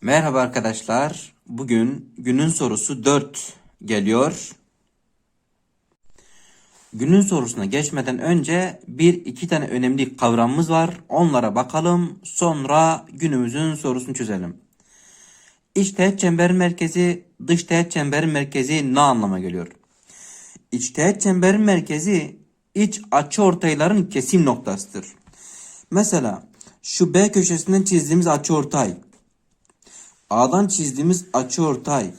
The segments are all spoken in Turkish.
Merhaba arkadaşlar. Bugün günün sorusu 4 geliyor. Günün sorusuna geçmeden önce bir iki tane önemli kavramımız var. Onlara bakalım. Sonra günümüzün sorusunu çözelim. İç teğet çemberin merkezi, dış teğet çemberin merkezi ne anlama geliyor? İç teğet çemberin merkezi iç açıortayların kesim noktasıdır. Mesela şu B köşesinden çizdiğimiz açıortay A'dan çizdiğimiz açıortay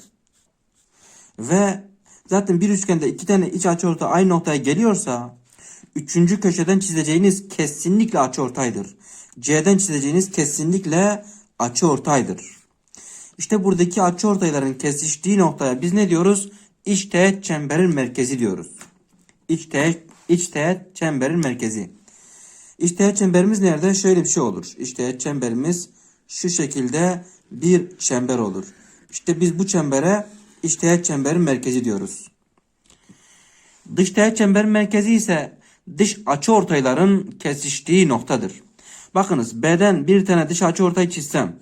ve zaten bir üçgende iki tane iç açıortay aynı noktaya geliyorsa üçüncü köşeden çizeceğiniz kesinlikle açıortaydır. C'den çizeceğiniz kesinlikle açıortaydır. İşte buradaki açıortayların kesiştiği noktaya biz ne diyoruz? İç teğet çemberin merkezi diyoruz. İç teğet, iç teğet çemberin merkezi. İç teğet çemberimiz nerede? Şöyle bir şey olur. İç teğet çemberimiz şu şekilde bir çember olur. İşte biz bu çembere iç teğet çemberin merkezi diyoruz. Dış teğet çemberin merkezi ise dış açıortayların kesiştiği noktadır. Bakınız B'den bir tane dış açıortay çizsem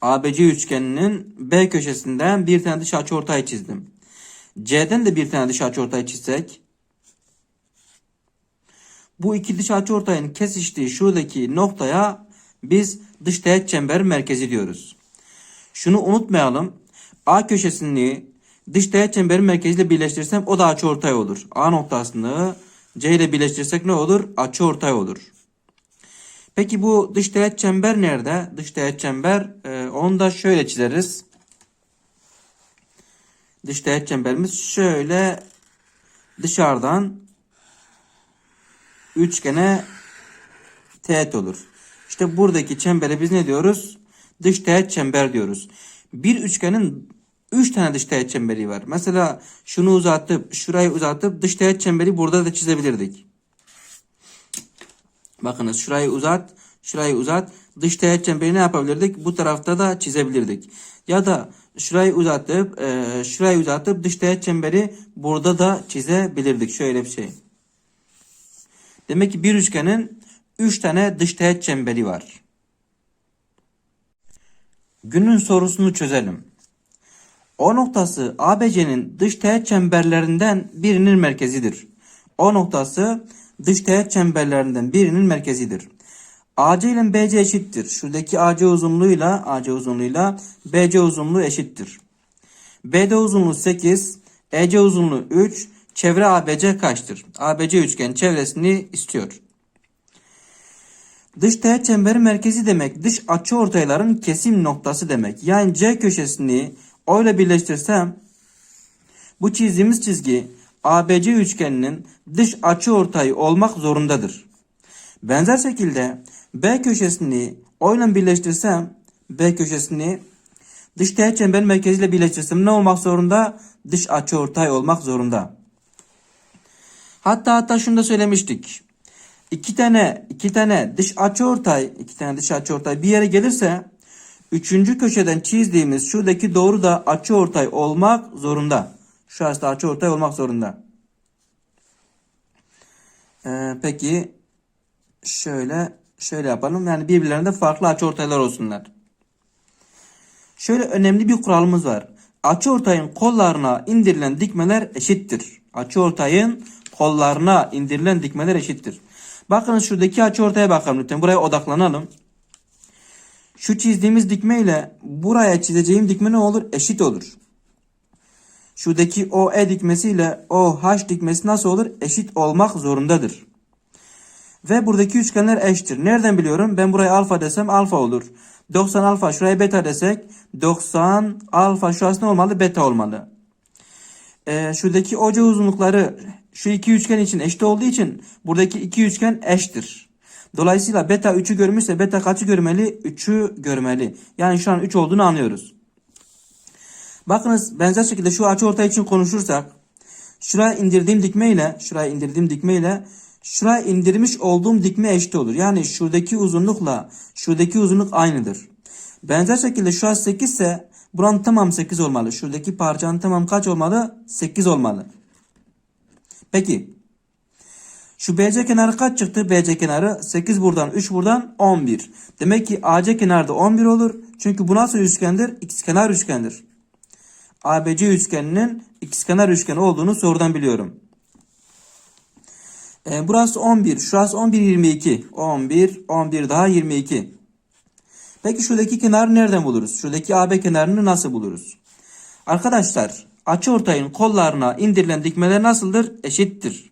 ABC üçgeninin B köşesinden bir tane dış açıortay çizdim. C'den de bir tane dış açıortay çizsek bu iki dış açıortayın kesiştiği şuradaki noktaya biz dış teğet çember merkezi diyoruz. Şunu unutmayalım. A köşesini dış teğet çemberin merkeziyle birleştirirsem o da açıortay olur. A noktasını C ile birleştirirsek ne olur? Açıortay olur. Peki bu dış teğet çember nerede? Dış teğet çember e, onu da şöyle çizeriz. Dış teğet çemberimiz şöyle dışarıdan üçgene teğet olur. İşte buradaki çembere biz ne diyoruz? Dış teğet çember diyoruz. Bir üçgenin 3 tane dış teğet çemberi var. Mesela şunu uzatıp şurayı uzatıp dış teğet çemberi burada da çizebilirdik. Bakınız şurayı uzat, şurayı uzat. Dış teğet çemberi ne yapabilirdik? Bu tarafta da çizebilirdik. Ya da şurayı uzatıp e, şurayı uzatıp dış teğet çemberi burada da çizebilirdik. Şöyle bir şey. Demek ki bir üçgenin 3 tane dış teğet çemberi var. Günün sorusunu çözelim. O noktası ABC'nin dış teğet çemberlerinden birinin merkezidir. O noktası dış teğet çemberlerinden birinin merkezidir. AC ile BC eşittir. Şuradaki AC uzunluğuyla AC uzunluğuyla BC uzunluğu eşittir. BD uzunluğu 8, EC uzunluğu 3, çevre ABC kaçtır? ABC üçgen çevresini istiyor. Dış teğet çemberi merkezi demek dış açı ortayların kesim noktası demek. Yani C köşesini O ile birleştirsem bu çizdiğimiz çizgi ABC üçgeninin dış açı ortayı olmak zorundadır. Benzer şekilde B köşesini O ile birleştirsem B köşesini dış teğet çember merkeziyle birleştirsem ne olmak zorunda? Dış açı ortay olmak zorunda. Hatta hatta şunu da söylemiştik. İki tane iki tane dış açıortay, iki tane dış açıortay bir yere gelirse üçüncü köşeden çizdiğimiz şuradaki doğru da açıortay olmak zorunda. Şurası da açıortay olmak zorunda. Ee, peki şöyle şöyle yapalım. Yani birbirlerinde farklı açıortaylar olsunlar. Şöyle önemli bir kuralımız var. Açıortayın kollarına indirilen dikmeler eşittir. Açıortayın kollarına indirilen dikmeler eşittir. Bakın şuradaki açı ortaya bakalım lütfen. Buraya odaklanalım. Şu çizdiğimiz dikme ile buraya çizeceğim dikme ne olur? Eşit olur. Şuradaki OE dikmesi ile OH dikmesi nasıl olur? Eşit olmak zorundadır. Ve buradaki üçgenler eşittir. Nereden biliyorum? Ben buraya alfa desem alfa olur. 90 alfa şuraya beta desek 90 alfa şurası ne olmalı? Beta olmalı. Ee, şuradaki oca uzunlukları şu iki üçgen için eşit olduğu için buradaki iki üçgen eşittir. Dolayısıyla beta 3'ü görmüşse beta kaçı görmeli? 3'ü görmeli. Yani şu an 3 olduğunu anlıyoruz. Bakınız benzer şekilde şu açı ortay için konuşursak şuraya indirdiğim dikme ile şuraya indirdiğim dikme ile şuraya indirmiş olduğum dikme eşit olur. Yani şuradaki uzunlukla şuradaki uzunluk aynıdır. Benzer şekilde şurası 8 ise buranın tamam 8 olmalı. Şuradaki parçanın tamam kaç olmalı? 8 olmalı. Peki. Şu BC kenarı kaç çıktı? BC kenarı 8 buradan 3 buradan 11. Demek ki AC kenarı da 11 olur. Çünkü bu nasıl üçgendir? İkizkenar üçgendir. ABC üçgeninin ikizkenar üçgen olduğunu sorudan biliyorum. E, burası 11. Şurası 11 22. 11 11 daha 22. Peki şuradaki kenarı nereden buluruz? Şuradaki AB kenarını nasıl buluruz? Arkadaşlar açıortayın kollarına indirilen dikmeler nasıldır? Eşittir.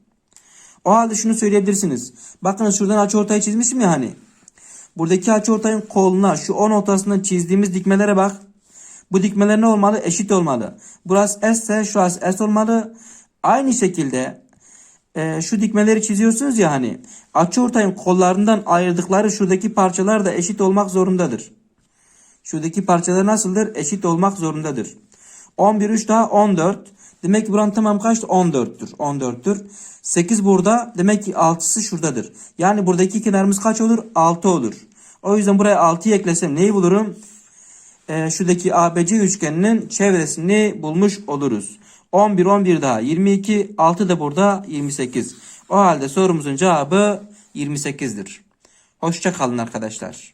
O halde şunu söyleyebilirsiniz. Bakın şuradan açıortayı çizmişim ya hani. Buradaki açıortayın koluna şu 10 ortasından çizdiğimiz dikmelere bak. Bu dikmeler ne olmalı? Eşit olmalı. Burası S ise şurası S olmalı. Aynı şekilde e, şu dikmeleri çiziyorsunuz ya hani. Açıortayın kollarından ayırdıkları şuradaki parçalar da eşit olmak zorundadır. Şuradaki parçalar nasıldır? Eşit olmak zorundadır. 11 3 daha 14. Demek ki buranın tamam kaçtı? 14'tür. 14'tür. 8 burada. Demek ki 6'sı şuradadır. Yani buradaki kenarımız kaç olur? 6 olur. O yüzden buraya 6'yı eklesem neyi bulurum? Ee, şuradaki ABC üçgeninin çevresini bulmuş oluruz. 11 11 daha 22 6 da burada 28. O halde sorumuzun cevabı 28'dir. Hoşça kalın arkadaşlar.